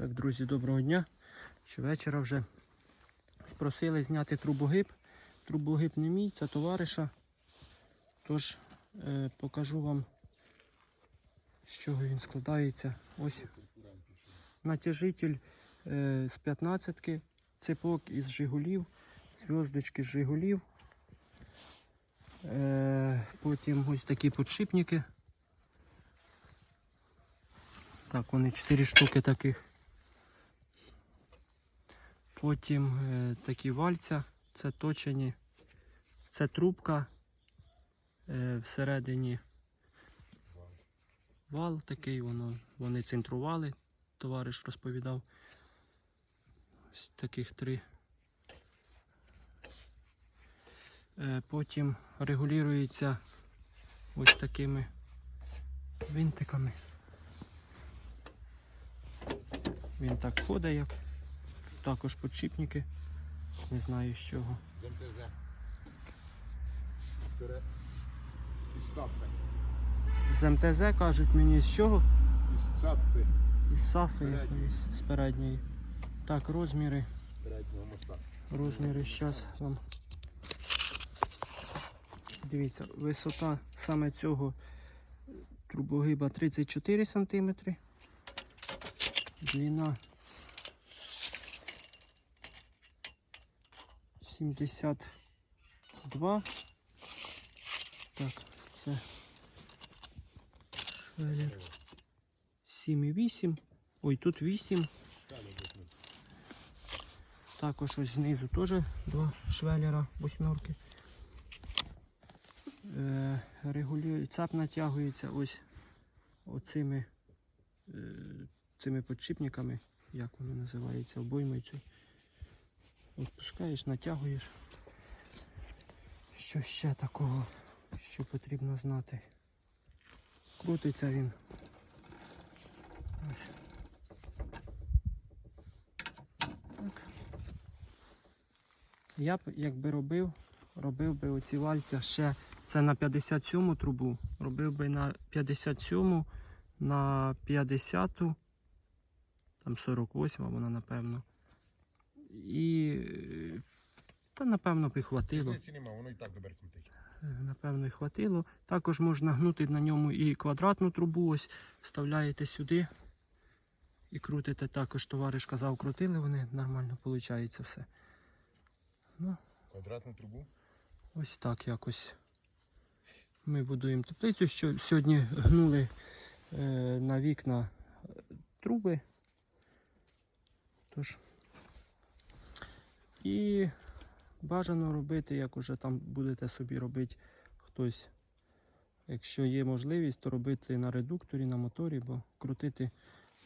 Так, друзі, доброго дня. Щовечора вже спросили зняти трубогиб. Трубогиб не мій, це товариша. Тож е, покажу вам, з чого він складається. Ось натяжитель е, з 15-ки, цепок із Жигулів, зв'язочки з Жигулів. Е, потім ось такі подшипники. Так, вони 4 штуки таких. Потім е, такі вальця, це точені, це трубка е, всередині вал такий, воно, вони центрували, товариш розповідав. Ось таких три. Е, потім регулюється ось такими винтиками. Він так ходить, як також подшипники. Не знаю з чого. з МТЗ. З МТЗ кажуть мені з чого? І цапи Із сафи якоїсь, з передньої. Так, розміри. Розміри зараз вам. Дивіться, висота саме цього трубогиба 34 см. Длина 72. Так, це швелер 7,8. Ой, тут 8. Також ось знизу теж два швелера восьмерки. Е, цап натягується ось оцими е, цими подшипниками, як воно називається, обоймою цю. Натягуєш. Що ще такого, що потрібно знати? Крутиться він. Так. Я б якби робив, робив би оці вальця ще це на 57 трубу, робив би на 57, на 50, там 48 вона напевно. І та напевно б і хватило. Нема, воно і так добре крутить. Е, Напевно, і хватило. Також можна гнути на ньому і квадратну трубу. Ось вставляєте сюди і крутите. Також товариш казав, крутили вони, нормально виходить все. Ну, Квадратну трубу. ось так якось. Ми будуємо теплицю. Що сьогодні гнули е, на вікна е, труби. Тож. І бажано робити, як уже там будете собі робити хтось. Якщо є можливість, то робити на редукторі, на моторі, бо крутити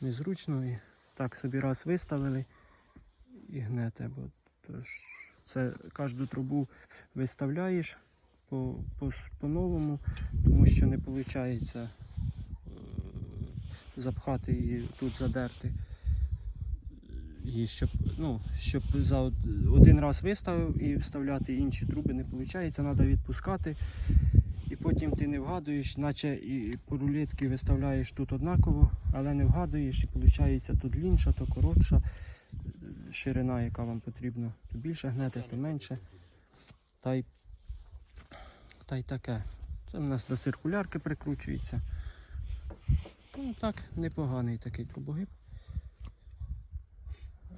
незручно. І так собі раз виставили і гнете. Бо це кожну трубу виставляєш по, по, по-новому, тому що не виходить е, запхати її тут задерти. І щоб, ну, щоб за один раз виставив і вставляти інші труби не виходить, треба відпускати. І потім ти не вгадуєш, наче і по рулетки виставляєш тут однаково, але не вгадуєш, і виходить то длінша, то коротша ширина, яка вам потрібна. То більше гнете, то менше. Та й, та й таке. Це в нас до циркулярки прикручується. Ну так, непоганий такий трубогиб.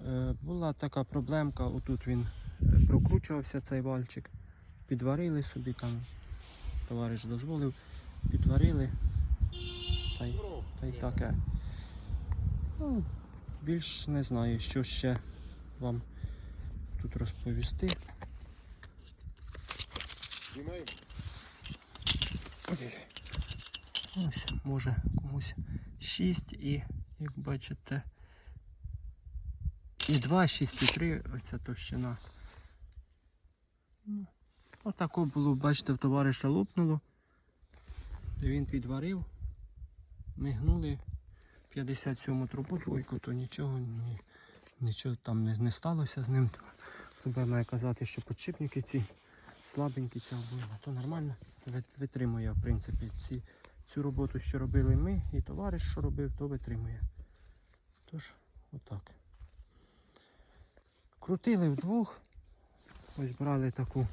Е, була така проблемка, отут він е, прокручувався цей вальчик. Підварили собі там, товариш дозволив, підварили. Та й, та й таке. Ну, більш не знаю, що ще вам тут розповісти. Ось, може комусь 6 і, як бачите, і 2, 6 і 3 оця товщина. Ну, Отако було, бачите, в товариша лопнуло. Він підварив. Ми гнули 57 трубу двойку, то нічого, ні, нічого там не, не сталося з ним. Треба має казати, що подшипники ці слабенькі ця обойма, то нормально витримує, в принципі, ці, цю роботу, що робили ми, і товариш, що робив, то витримує. Тож, Отак. Крутили вдвох. Ось брали таку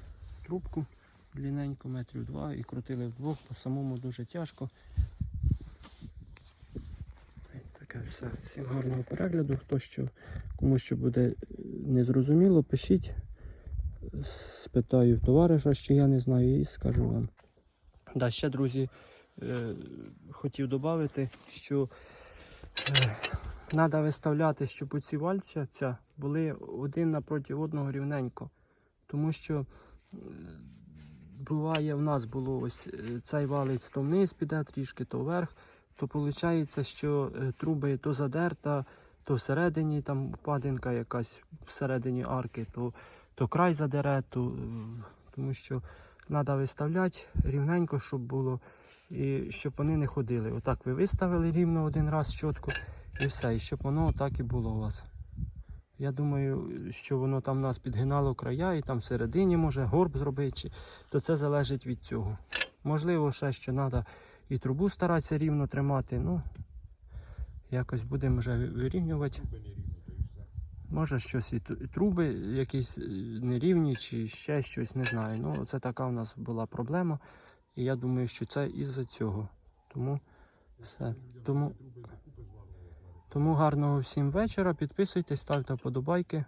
трубку длинненьку, метрів два, і крутили вдвох, по самому дуже тяжко. Таке все. Всім гарного перегляду. Хто що, кому що буде е, незрозуміло, пишіть. Спитаю товариша, що я не знаю, і скажу вам. Да, ще, друзі, е, хотів додати, що треба виставляти, щоб оці вальця були один напроти одного рівненько. Тому що е, буває, в нас було ось е, цей валець то вниз піде трішки, то вверх, то виходить, що е, труби то задерта, то всередині там впадинка якась всередині арки, то, то край задере, то, тому що треба виставляти рівненько, щоб було, і щоб вони не ходили. Отак ви виставили рівно один раз чітко і все, і щоб воно так і було у вас. Я думаю, що воно там нас підгинало края і там всередині може горб зробити, то це залежить від цього. Можливо, ще що треба і трубу старатися рівно тримати. Ну, якось будемо вже вирівнювати. Може щось і труби якісь е, нерівні, чи ще щось, не знаю. Ну, це така у нас була проблема. І я думаю, що це із-за цього. Тому все. Тому, Труби докупи зварили, як навіть. Тому гарного всім вечора. Підписуйтесь, ставте вподобайки.